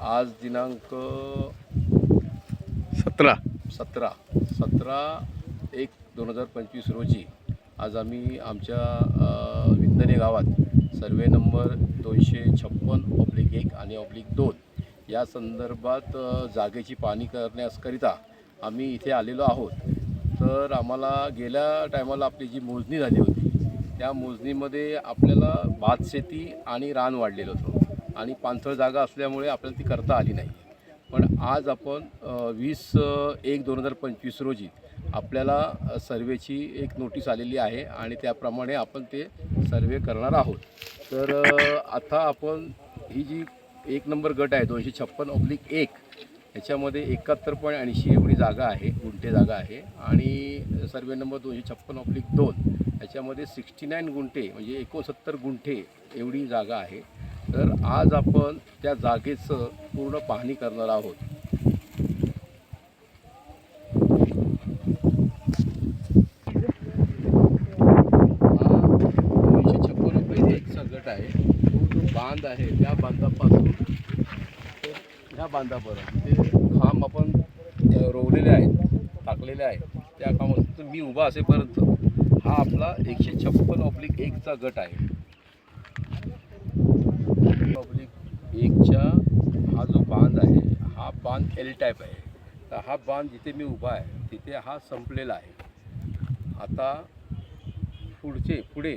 आज दिनांक सतरा. सतरा. सतरा एक दोन हजार पंचवीस रोजी आज आम्ही आमच्या अ, विंदणे गावात सर्वे नंबर दोनशे छप्पन ऑब्लिक एक आणि ऑब्लिक दोन या संदर्भात जागेची पाहणी करण्याकरिता आम्ही इथे आलेलो आहोत. तर आम्हाला गेल्या टायमाला आपली जी मोजणी झाली होती त्या मोजणीमध्ये आपल्याला भात शेती आणि रान वाढलेलं होतं. आणि पाणथळ जागा असल्यामुळे आपल्याला ती करता आली नाही. पण आज आपण वीस एक दोन हजार पंचवीस रोजी आपल्याला सर्वेची एक नोटीस आलेली आहे आणि त्याप्रमाणे आपण ते सर्वे करणार आहोत. तर आता आपण ही जी एक नंबर गट आहे दोनशे छप्पन ऑब्लिक एक याच्यामध्ये एकाहत्तर पॉईंट ऐंशी एवढी जागा आहे गुंठे जागा आहे आणि सर्वे नंबर दोनशे छप्पन ऑब्लिक दोन याच्यामध्ये सिक्स्टी नाईन गुंठे म्हणजे एकोणसत्तर गुंठे एवढी जागा आहे. तर आज आपण त्या जागेचं पूर्ण पाहणी करणार आहोत. हा दोनशे छप्पन रुपये एकचा गट आहे. तो जो बांध आहे त्या बांधापासून ह्या बांधापर्यंत ते खांब आपण रोवलेले आहेत टाकलेले आहेत. त्या कामात मी उभा असेपर्यंत हा आपला एकशे छप्पन ऑब्लिक एकचा गट आहे ऑब्लिक एकच्या हा जो बांध आहे. हा बांध एल टाईप आहे. तर हा बांध जिथे मी उभा आहे तिथे हा संपलेला आहे. आता पुढचे पुढे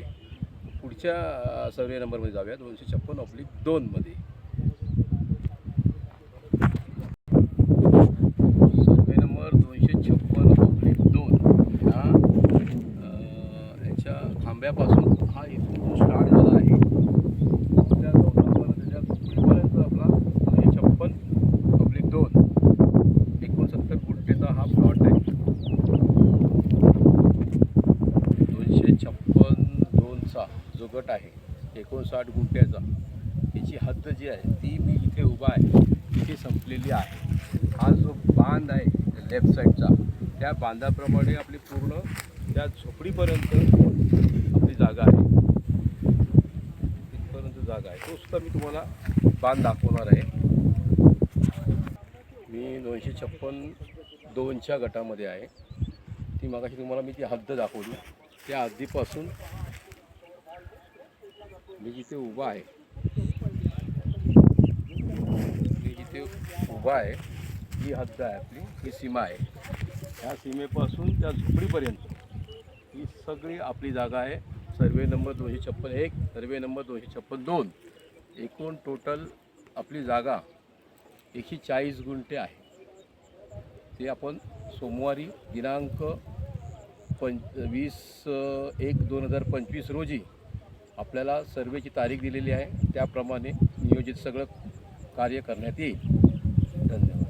पुढच्या सर्वे नंबरमध्ये जाऊया. दोनशे छप्पन ऑब्लिक दोनमध्ये सर्वे नंबर दोनशे छप्पन ऑब्लिक दोन. ह्या याच्या खांब्यापासून हा इथून स्टार्ट झाला आहे त्या चौकापर्यंत त्याच्या पुढेपर्यंत आपला दोनशे छप्पन ऑब्लिक दोन एकोणसत्तर गुंठेचा आहे. दोनशे छप्पन दोनचा जो गट आहे एकोणसाठ गुंठ्याचा याची हद्द जी आहे ती मी इथे उभा आहे. तिथे संपलेली आहे. हा जो बांध आहे लेफ्ट साईडचा त्या बांधाप्रमाणे आपली पूर्ण त्या झोपडीपर्यंत आपली जागा आहे. तिथपर्यंत जागा आहे. तो सुद्धा मी तुम्हाला बांध दाखवणार आहे. मी दोनशे छप्पन दोनच्या गटामध्ये आहे. ती मागाशी तुम्हाला मी ती हद्द दाखवली. त्या हद्दीपासून मी जिथे उभा आहे मी जिथे उभा आहे ही हद्द आहे आपली ही सीमा आहे. ह्या सीमेपासून त्या झोपडीपर्यंत ही सगळी आपली जागा आहे. सर्वे नंबर दोनशे छप्पन एक सर्वे नंबर दोनशे छप्पन दोन. एकूण टोटल आपली जागा एकशे चाळीस गुंठे आहे. ते आपण सोमवारी दिनांक पंच वीस एक दोन हजार पंचवीस रोजी आपल्याला सर्वेची तारीख दिलेली आहे. त्याप्रमाणे नियोजित सगळं कार्य करण्यात येईल. धन्यवाद.